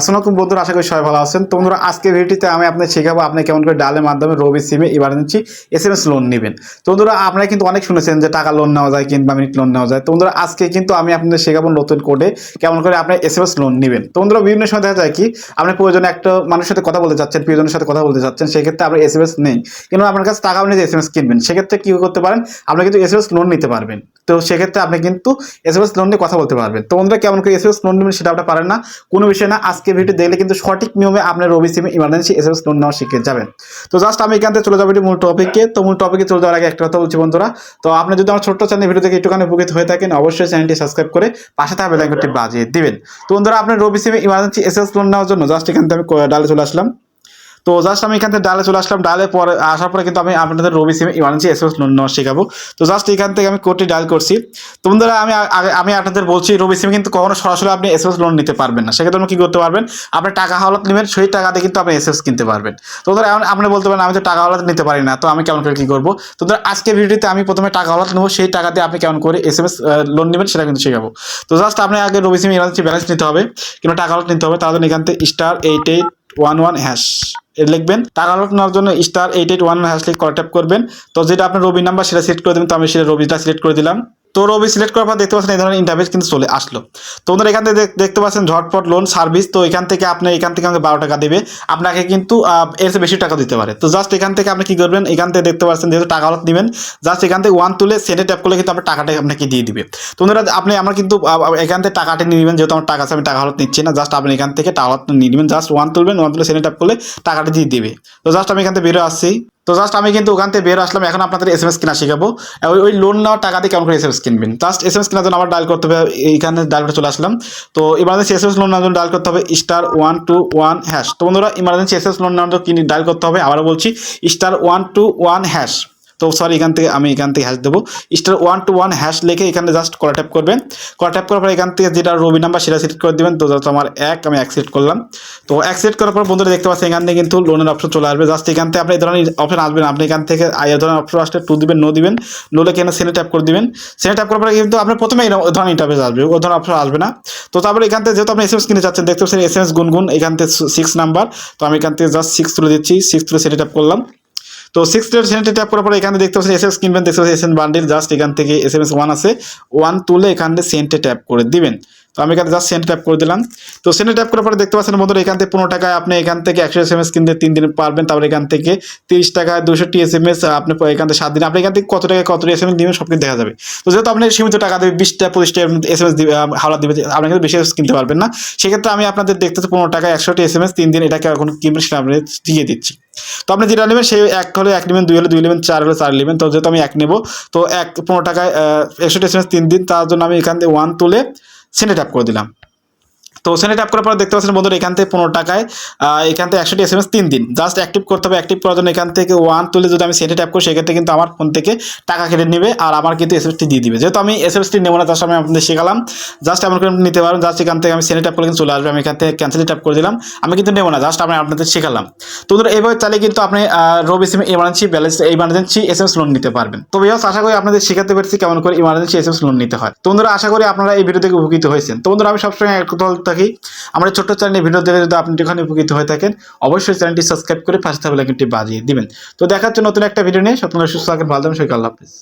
আসসালামু বন্ধুরা, আশা করি সবাই ভালো আছেন। তো বন্ধুরা, আজকে ভিডিওতে আমি আপনাদের শেখাবো আপনি কেমন করে ডালের মাধ্যমে রবি সিমে emergency S M S loan নেবেন। তো বন্ধুরা, আপনারা কিন্তু অনেক শুনেছেন যে টাকা লোন নেওয়া যায় কিংবা মিনিট লোন নেওয়া যায়। তো বন্ধুরা, আজকে কিন্তু আমি আপনাদের শেখাবো নতুন কোডে কেমন করে আপনি এস এম এস লোন নেবেন। তো বন্ধুরা, বিভিন্ন সময় দেখা যায় কি, আপনি প্রয়োজনে একটা মানুষের সাথে কথা বলতে চাচ্ছেন, প্রিয়জনের সাথে কথা বলতে চাচ্ছেন, সেক্ষেত্রে আপনার এস এম এস নেই। কিন্তু আপনার কাছে টাকা নিয়ে এস এম এস কিনবেন। সেক্ষেত্রে কি করতে পারেন, আপনি কিন্তু এস এম এস লোন নিতে পারবেন। তো সেক্ষেত্রে আপনি কিন্তু এস এম এস লোন নিয়ে কথা বলতে পারবেন। তো বন্ধুরা, কেমন করে এস এম এস লোন নেবেন সেটা আপনি পারেন না। কোনো বিষয় না, আজকে ভিডিও দেখলে কিন্তু সঠিক নিয়মে আপনার রবি সিমে emergency S M S loan নেওয়া শিখে যাবেন। তো জাস্ট আমি এখান থেকে চলে যাব মূল টপিকে তো মূল টপিকে চলে যাওয়ার আগে একটা কথা বলছি বন্ধুরা। তো আপনি যদি আমার ছোট্ট চ্যানেল ভিডিও থেকে একটুখানি উপকৃত হয়ে থাকেন, অবশ্যই চ্যানেলটি সাবস্ক্রাইব করে পাশে থাকা বেলাইকনটি বাজিয়ে দিবেন। তো বন্ধুরা, আপনার রবি সিমে ইমার্জেন্সি এস এস লোন নেওয়ার জন্য জাস্ট এখান থেকে আমি ডালে চলে আসলাম। তো জাস্ট আমি এখান থেকে ডালে চলে আসলাম। ডালে পরে আসার পরে কিন্তু আমি আপনাদের রবি সিমে ইমার্জেন্সি এসএস লোন নেওয়া শেখাবো। তো জাস্ট এখান থেকে আমি কোডটি ডায়াল করছি। তো বন্ধুরা, আমি আমি আপনাদের বলছি, রবি সিমে কিন্তু কখনো সরাসরি আপনি এসএস লোন নিতে পারবেন না। সেক্ষেত্রে আপনি কি করতে পারবেন? আপনি টাকা হাওলাত নেবেন, সেই টাকা দিয়ে কিন্তু আপনি এসএস কিনতে পারবেন। তো ধরো এখন আপনি বলতে পারেন, আমি তো টাকা হাওলাত নিতে পারি না, তো আমি কেমন করে কী করব? তো ধরো আজকে ভিডিওতে আমি প্রথমে টাকা হাওলাত নেব, সেই টাকা দিয়ে আপনি কেমন করে এস এম এস লোন নেবেন সেটা কিন্তু শেখাবো। তো জাস্ট আপনি আগে রবি সিমে ইমার্জেন্সি ব্যালেন্স নিতে হবে, কিংবা টাকা হাওলাত নিতে হবে জন্য এখান থেকে star eight eight one one hash লিখবেন। টাকা নেওয়ার জন্য star eight eight one hash লিখ করে ট্যাপ করবেন। তো যেটা আপনার রবি নাম্বার সেটা সিলেক্ট করে দেবেন। তো আমি সেটা রবিটা সিলেক্ট করে দিলাম। তো রবি সিলেক্ট করার পর দেখতে পাচ্ছেন এই ধরনের ইন্টারভেস কিন্তু চলে আসলো। তো ওনারা এখান থেকে দেখতে পাচ্ছেন ঝটপট লোন সার্ভিস তো এখান থেকে আপনি, এখান থেকে আমাকে বারো টাকা দেবে। আপনাকে কিন্তু এর বেশি টাকা দিতে পারে। তো জাস্ট এখান থেকে আপনি কি করবেন? এখান থেকে দেখতে পাচ্ছেন যেহেতু টাকা আলোট নেবেন জাস্ট এখান থেকে ওয়ান তুলে সেটে ট্যাপ করলে কিন্তু আপনার টাকাটা আপনাকে দিয়ে দিবে। তো ওনারা, আপনি আমার কিন্তু এখান থেকে টাকাটা নিয়ে নেবেন, যেহেতু আমার টাকা আছে, আমি টাকা হালত নিচ্ছি না। জাস্ট আপনি এখান থেকে টাকা হালত নিয়ে নেবেন। জাস্ট ওয়ান তুলবেন ওয়ান তুলে সেটে ট্যাপ করলে টাকাটা দিয়ে দিবে। তো জাস্ট আমি এখান থেকে বেরো আসছি। তো জাস্ট আমি কিন্তু ওখান থেকে বের আসলাম, এখন আপনাদের এস এম এস কিনা শিখাবো। ওই লোন নেওয়ার টাকা দিয়ে কেমন করে এস এম এস কিনবেন? জাস্ট এস এম এস কেনার জন্য আবার ডায়াল করতে হবে, এইখানে ডায়াল করে চলে আসলাম। তো ইমার্জেন্সি এস এস লোন নেওয়ার জন্য ডায়াল করতে হবে star one two one hash তো বন্ধুরা ইমার্জেন্সি এস এস লোন নেওয়ার জন্য ডায়াল করতে হবে? আবারও বলছি star one two one hash তো সরি এখান থেকে আমি এখান থেকে হ্যাশ দেবো। Star one two one hash লিখে এখানে জাস্ট করা ট্যাপ করবেন। করা ট্যাপ করার পর এখান থেকে যেটা রবি নাম্বার সেটা সিলেক্ট করে দেবেন। তো যত আমার এক, আমি সিলেক্ট করলাম। তো সিলেক্ট করার পর বন্ধুরা দেখতে পাচ্ছেন এখান থেকে কিন্তু লোনের অপশন চলে আসবে। জাস্ট এখান থেকে আপনি এই ধরনের অপশন আসবেন আপনি এখান থেকে এই ধরনের অপশন আসলে টু দিবেন নো দিবেন। নোলে কেন সেনে ট্যাপ করে দিবেন। সেনে ট্যাপ করার পরে কিন্তু আপনার প্রথমে এই ধরনের ইন্টারভেস আসবে। ও ধরনের অপশন আসবে না। তো তারপরে এখান থেকে যেহেতু আপনি এস এম এস কিনে যাচ্ছেন, দেখতে পাচ্ছেন এস এম এস গুনগুন, এখান থেকে সিক্স নাম্বার তো আমি এখান থেকে জাস্ট সিক্স তুলে দিচ্ছি। সিক্স তুলে সেটা ট্যাপ করলাম। তো সিক্স ডেট সেন্টে ট্যাপ করার পরে এখানে দেখতে পাচ্ছেন এস এস কিনবেন, দেখতে পাচ্ছেন এস এন বান্ডিল জাস্ট এখান থেকে এস এম এস ওয়ান আছে। ওয়ান তুলে এখানে সেন্টে ট্যাপ করে দিবেন। তো আমি এখানে জাস্ট সেন্টে ট্যাপ করে দিলাম। তো সেন্টে ট্যাপ করার পরে দেখতে পাচ্ছেন বন্ধুরা, এখান থেকে পনেরো টাকায় আপনি এখান থেকে একশো এস এম এস কিনতে তিন দিন পারবেন। তারপরে এখান থেকে তিরিশ টাকায় দুশোটি এস এম এস আপনি এখান থেকে সাত দিন আপনি এখান থেকে কত টাকা কত এস এম এস দিবেন সব কিছু দেখা যাবে। তো যেহেতু আপনি সীমিত টাকা দেবে বিশটা পঁচিশটা এস এম এস দিবে হাওলা দিবে আপনি কিন্তু বেশি SMS কিনতে পারবেন না। সেক্ষেত্রে আমি আপনাদের দেখতে পনেরো টাকায় একশোটি এস এম এস তিন দিন এটাকে এখন কিনবেন, সেটা আপনি দিয়ে দিচ্ছি। তো আপনি যেটা নেবেন, সেই এক হলে এক নেবেন, দুই হলে দুই নেবেন, চার হলে চার নেবেন। তো যেহেতু আমি এক নেব, তো এক পনেরো টাকায় একশোটি এস এম এস তিন দিন, তার জন্য আমি এখান থেকে ওয়ান তুলে সেন্টে ট্যাপ করে দিলাম। তো সেনে ট্যাপ করার পর দেখতে পাচ্ছেন বন্ধুরা, এখান থেকে পনেরো টাকায় এখান থেকে একশোটি এস এম এস তিন দিন। জাস্ট অ্যাক্টিভ করতে হবে অ্যাক্টিভ করার জন্য এখান থেকে ওয়ান তুলে যদি আমি সেন্টে ট্যাপ করি, সেক্ষেত্রে কিন্তু আমার ফোন থেকে টাকা কেটে নেবে আর আমার কিন্তু এস এমএসটি দিয়ে দিবে। যেহেতু আমি এস এমএসটি নেব না জাস্ট আমি আপনাদের শেখালাম। জাস্ট এমন করে নিতে পারবেন জাস্ট এখান থেকে আমি সেনে ট্যাপ করে কিন্তু চলে আসবে। আমি এখান থেকে ক্যান্সেল ট্যাপ করে দিলাম। আমি কিন্তু নেব না জাস্ট আমি আপনাদের শেখালাম। তো বন্ধুরা এইভাবে চাইলে কিন্তু আপনি Robi SIM emergency balance emergency S M S loan নিতে পারবেন। তো বিহাস আশা করি আপনাদের শেখাতে পেরেছি কেমন করে emergency S M S loan নিতে হয়। তো বন্ধুরা, আশা করি আপনারা এই ভিডিও থেকে উপকৃত হয়েছেন। তো বন্ধুরা, আমি সবসময় এক থাকি। আমরা ছোট্ট চ্যানেলে ভিডিও দেখে যদি আপনি এখানে উপকৃত হয়ে থাকেন, অবশ্যই চ্যানেলটি সাবস্ক্রাইব করে পাশে থাকলে কিন্তু বাজিয়ে দিবেন। তো জন্য নতুন একটা ভিডিও নিয়ে। স্বপ্ন সুস্থ থাকেন ভালো থাকেন সকাল হাফিজ।